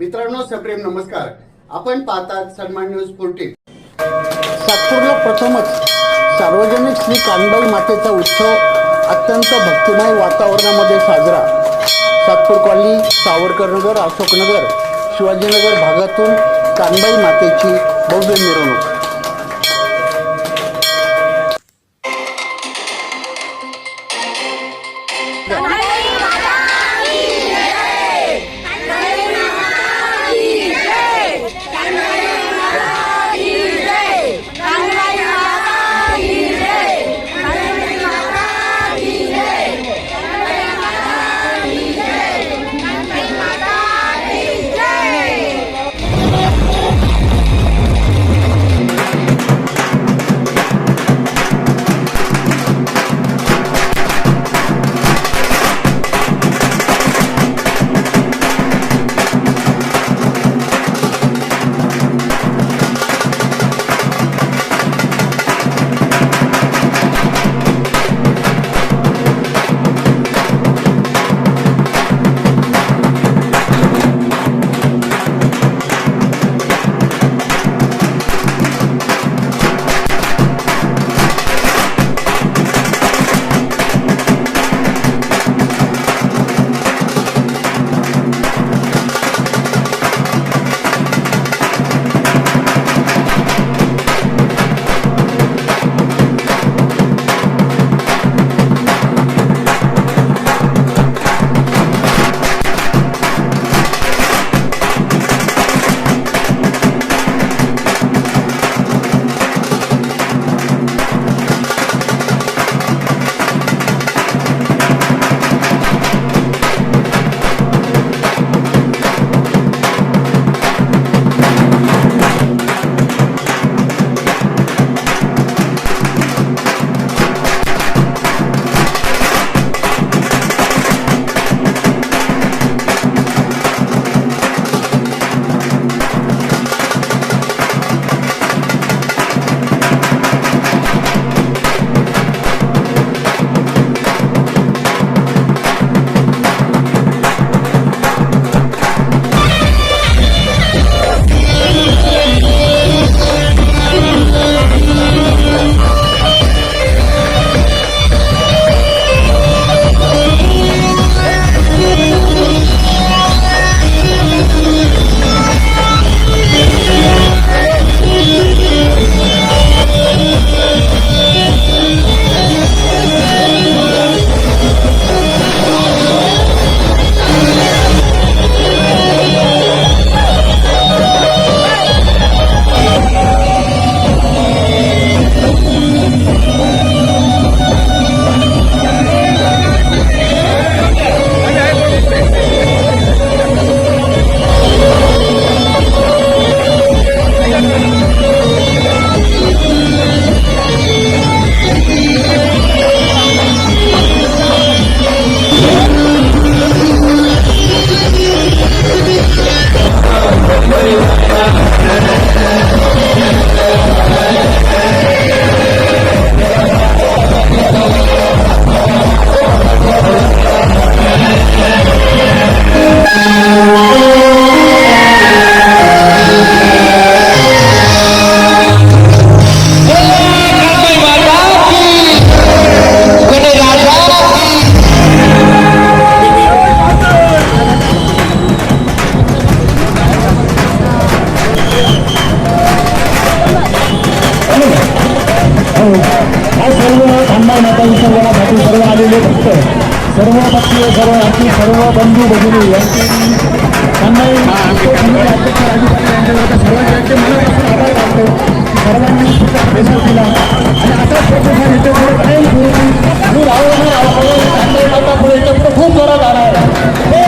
मित्रांनो सप्रेम नमस्कार. आपण पाहतात सन्मान न्यूज फोर्टी सातपूरला प्रथमच सार्वजनिक श्री कानबाई मातेचा उत्सव अत्यंत भक्तिमय वातावरणामध्ये साजरा. सातपूर कॉलनी सावरकर नगर अशोकनगर शिवाजीनगर भागातून कानबाई मातेची भव्य मिरवणूक. हा विसर्जनासाठी सर्व आलेले भक्त सर्व भक्तीय सर्व आमची सर्व बंधू भगिनी यांची सर्वांचे मनापासून आभार मानतो. सर्वांनी सुद्धा प्रतिसाद दिला आणि असाच प्रतिसाद इथे पुढे सुरू इथे पुढे खूप जोरात आला आहे.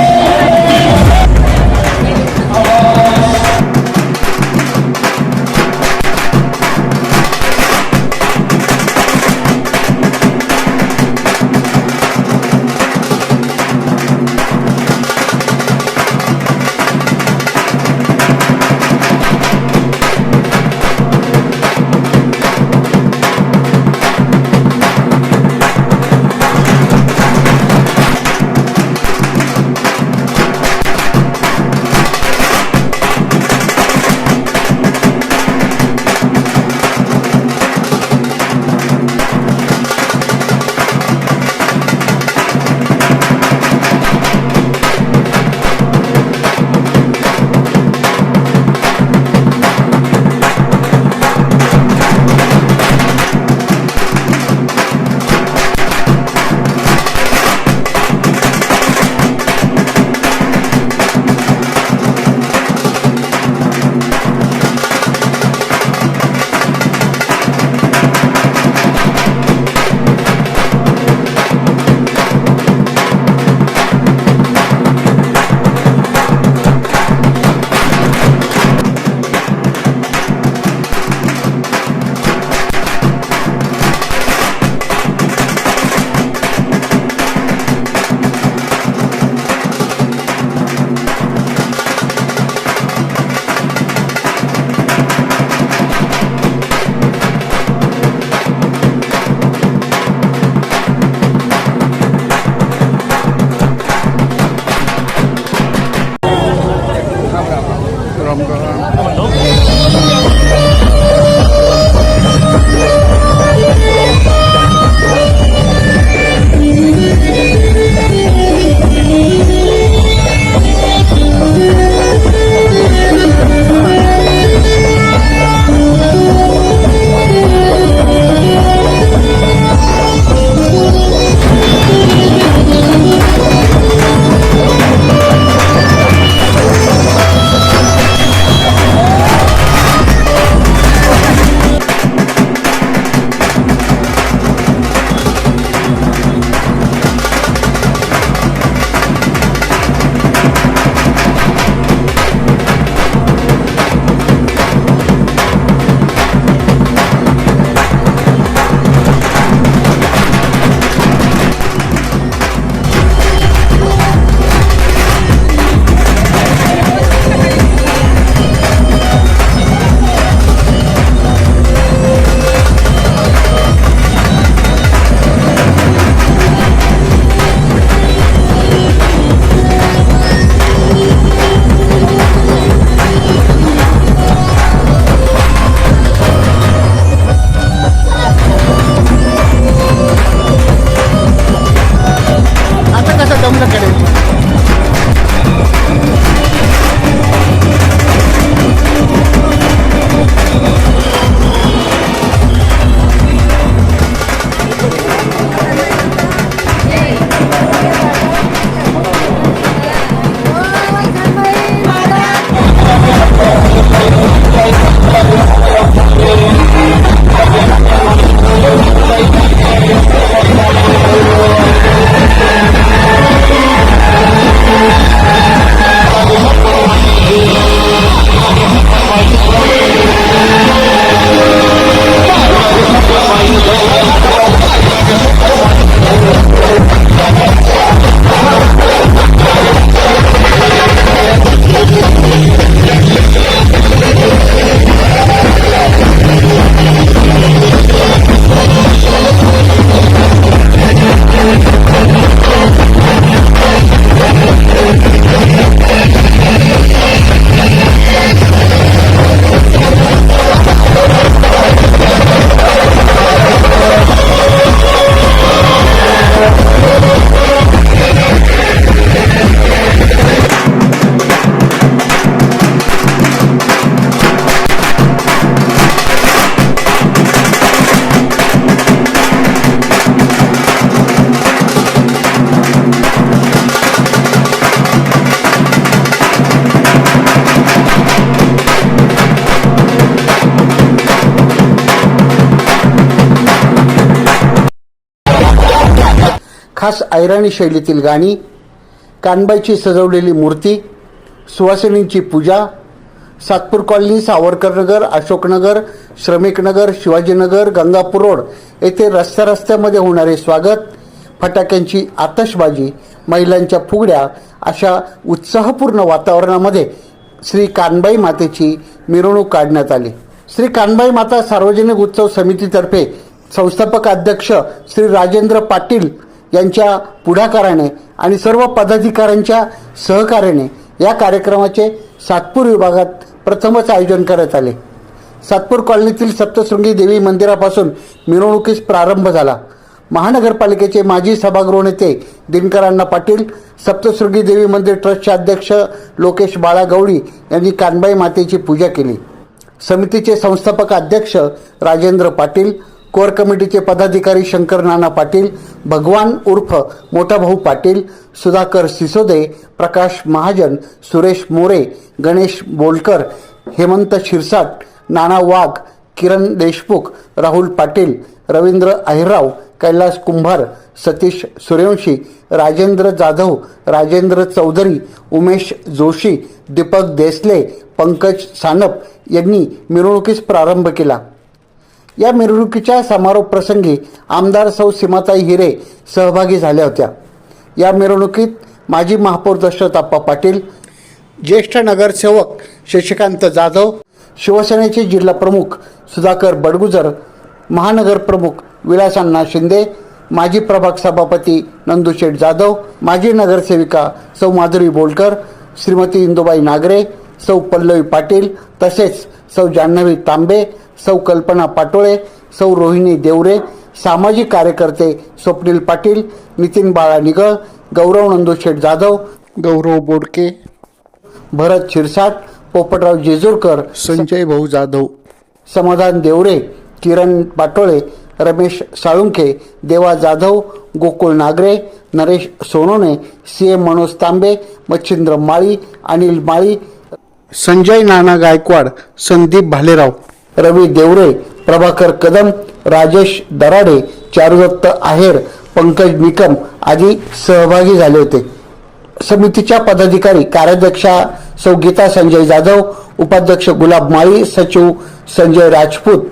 खास ऐराणी शैलीतील गाणी कानबाईची सजवलेली मूर्ती सुवासिनींची पूजा सातपूर कॉलनी सावरकरनगर अशोकनगर श्रमिकनगर शिवाजीनगर गंगापूर रोड येथे रस्त्या रस्त्यामध्ये होणारे स्वागत फटाक्यांची आतषबाजी महिलांच्या फुगड्या अशा उत्साहपूर्ण वातावरणामध्ये श्री कानबाई मातेची मिरवणूक काढण्यात आली. श्री कानबाई माता सार्वजनिक उत्सव समितीतर्फे संस्थापक अध्यक्ष श्री राजेंद्र पाटील यांच्या पुढाकाराने आणि सर्व पदाधिकाऱ्यांच्या सहकार्याने या कार्यक्रमाचे सातपूर विभागात प्रथमच आयोजन करण्यात आले. सातपूर कॉलनीतील सप्तशृंगी देवी मंदिरापासून मिरवणुकीस प्रारंभ झाला. महानगरपालिकेचे माजी सभागृह नेते दिनकरांना पाटील सप्तशृंगी देवी मंदिर ट्रस्टचे अध्यक्ष लोकेश बाळा गवळी यांनी कानबाई मातेची पूजा केली. समितीचे संस्थापक अध्यक्ष राजेंद्र पाटील कोर कमिटीचे पदाधिकारी शंकर नाना पाटील भगवान उर्फ मोठा भाऊ पाटील सुधाकर सिसोदे प्रकाश महाजन सुरेश मोरे गणेश बोलकर हेमंत शिरसाट नाना वाघ किरण देशमुख राहुल पाटील रवींद्र अहिरराव कैलास कुंभार सतीश सूर्यवंशी राजेंद्र जाधव राजेंद्र चौधरी उमेश जोशी दीपक देसले पंकज सानप यांनी मिरवणुकीस प्रारंभ केला. या मिरवणुकीच्या समारोप प्रसंगी आमदार सौ सीमाताई हिरे सहभागी झाल्या होत्या. या मिरवणुकीत माजी महापौर दशरथ पाटील ज्येष्ठ नगरसेवक शशिकांत जाधव शिवसेनेचे जिल्हा प्रमुख सुधाकर बडगुजर महानगर प्रमुख विलासांना शिंदे माजी प्रभाग सभापती नंदुशेठ जाधव माजी नगरसेविका सौ माधुरी बोलकर श्रीमती इंदुबाई नागरे सौ पल्लवी पाटील तसेच सौ जान्हवी तांबे सौ कल्पना पाटोळे सौ रोहिणी देवरे सामाजिक कार्यकर्ते स्वप्नील पाटील नितीन बाळा निगळ गौरव नंदुशेठ जाधव गौरव बोडके भरत शिरसाट पोपटराव जेजूरकर संजय भाऊ जाधव समाधान देवरे किरण पाटोळे रमेश साळुंखे देवा जाधव गोकुळ नागरे नरेश सोनोने सी एम मनोज तांबे मच्छिंद्र माळी अनिल माळी संजय नाना गायकवाड संदीप भालेराव. रवी देवरे प्रभाकर कदम राजेश दराडे चारुदत्त आहेर पंकज निकम आदी सहभागी झाले होते. समितीच्या पदाधिकारी कार्याध्यक्षा सौ गीता संजय जाधव उपाध्यक्ष गुलाब माळी सचिव संजय राजपूत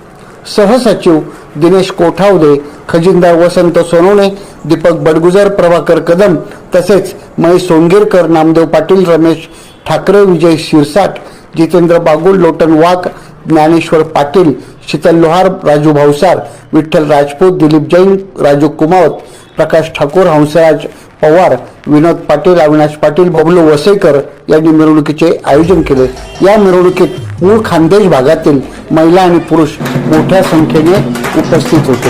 सहसचिव दिनेश कोठावदे खजिनदार वसंत सोनवणे दीपक बडगुजर प्रभाकर कदम तसेच महेश सोंगेरकर नामदेव पाटील रमेश ठाकरे विजय शिरसाट जितेंद्र बागुल लोटन वाघ ज्ञानेश्वर पाटील शीतल लोहार राजू भावसार विठ्ठल राजपूत दिलीप जैन राजू कुमावत प्रकाश ठाकूर हंसराज पवार विनोद पाटील अविनाश पाटील बबलू वसईकर यांनी मिरवणुकीचे आयोजन केले. या मिरवणुकीत मूळ खानदेश भागातील महिला आणि पुरुष मोठ्या संख्येने उपस्थित होते.